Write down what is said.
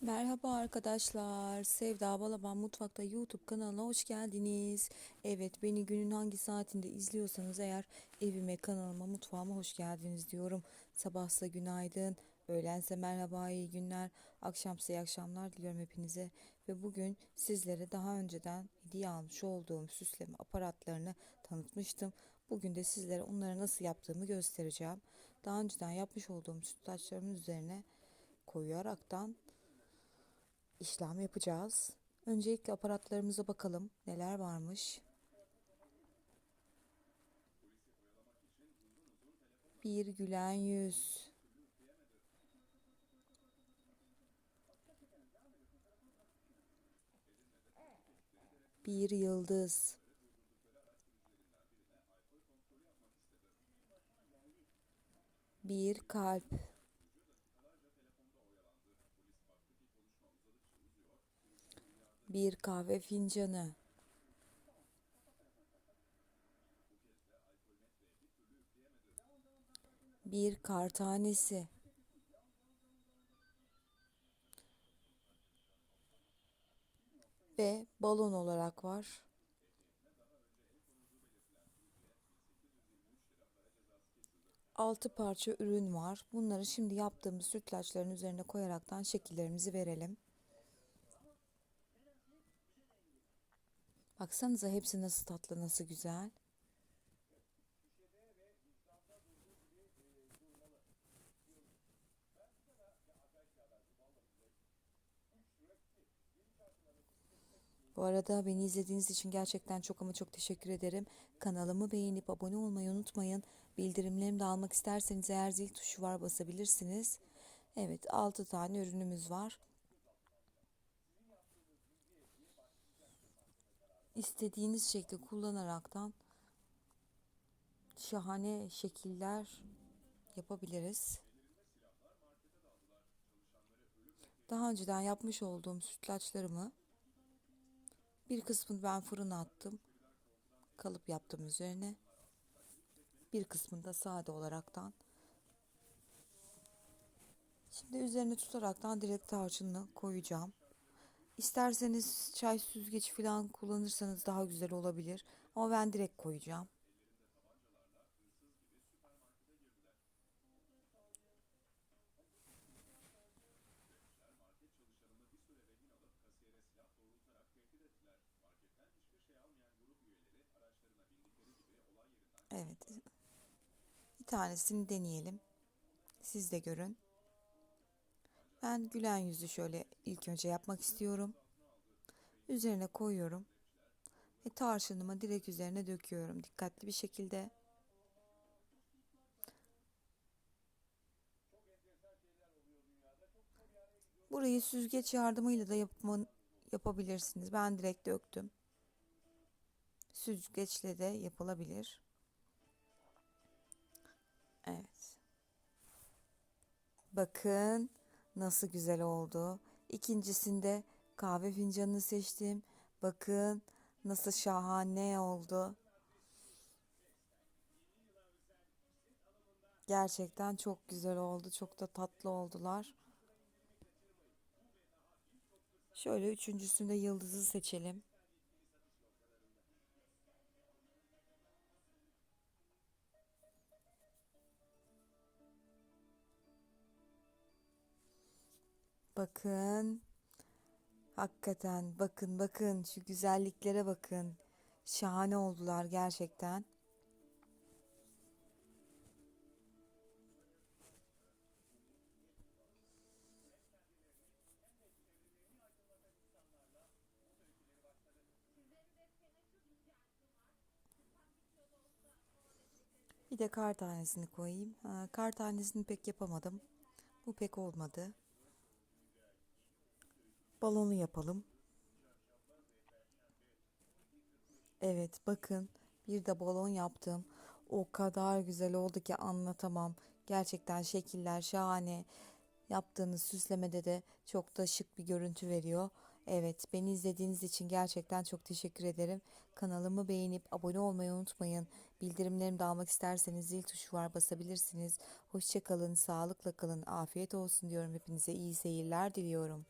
Merhaba arkadaşlar. Sevda Balaban Mutfak'ta YouTube kanalına hoş geldiniz. Evet beni günün hangi saatinde izliyorsanız eğer evime, kanalıma, mutfağıma hoş geldiniz diyorum. Sabahsa günaydın, öğlense merhaba, iyi günler, akşamsa iyi akşamlar diliyorum hepinize. Ve bugün sizlere daha önceden hediye almış olduğum süsleme aparatlarını tanıtmıştım. Bugün de sizlere onları nasıl yaptığımı göstereceğim. Daha önceden yapmış olduğum sütlaçlarımın üzerine koyaraktan işlem yapacağız. Öncelikle aparatlarımıza bakalım neler varmış. Bir gülen yüz. Bir yıldız. Bir kalp. Bir kahve fincanı. Bir kar tanesi. Ve balon olarak var. Altı parça ürün var. Bunları şimdi yaptığımız sütlaçların üzerine koyaraktan şekillerimizi verelim. Baksanıza hepsi nasıl tatlı, nasıl güzel. Bu arada beni izlediğiniz için gerçekten çok ama çok teşekkür ederim. Kanalımı beğenip abone olmayı unutmayın. Bildirimlerimi de almak isterseniz eğer zil tuşu var basabilirsiniz. Evet 6 tane ürünümüz var. İstediğiniz şekli kullanaraktan şahane şekiller yapabiliriz. Daha önceden yapmış olduğum sütlaçlarımı bir kısmını ben fırına attım. Kalıp yaptım üzerine. Bir kısmını da sade olaraktan. Şimdi üzerine tutaraktan direkt tarçınla koyacağım. İsterseniz çay süzgeci falan kullanırsanız daha güzel olabilir. Ama ben direkt koyacağım. Evet. Bir tanesini deneyelim. Siz de görün. Ben gülen yüzü şöyle ilk önce yapmak istiyorum. Üzerine koyuyorum. Ve tarçınımı direkt üzerine döküyorum dikkatli bir şekilde. Burayı süzgeç yardımıyla da yapma, yapabilirsiniz. Ben direkt döktüm. Süzgeçle de yapılabilir. Evet. Bakın nasıl güzel oldu. İkincisinde kahve fincanını seçtim. Bakın nasıl şahane oldu. Gerçekten çok güzel oldu. Çok da tatlı oldular. Şöyle üçüncüsünde yıldızı seçelim. Bakın. Hakikaten bakın bakın şu güzelliklere bakın. Şahane oldular gerçekten. Bir de kar tanesini koyayım. Kar tanesini pek yapamadım. Bu pek olmadı. Balonu yapalım. Evet bakın bir de balon yaptım. O kadar güzel oldu ki anlatamam. Gerçekten şekiller şahane. Yaptığınız süslemede de çok da şık bir görüntü veriyor. Evet, beni izlediğiniz için gerçekten çok teşekkür ederim. Kanalımı beğenip abone olmayı unutmayın. Bildirimlerimi de almak isterseniz zil tuşu var basabilirsiniz. Hoşçakalın, sağlıkla kalın, afiyet olsun diyorum hepinize. iyi seyirler diliyorum.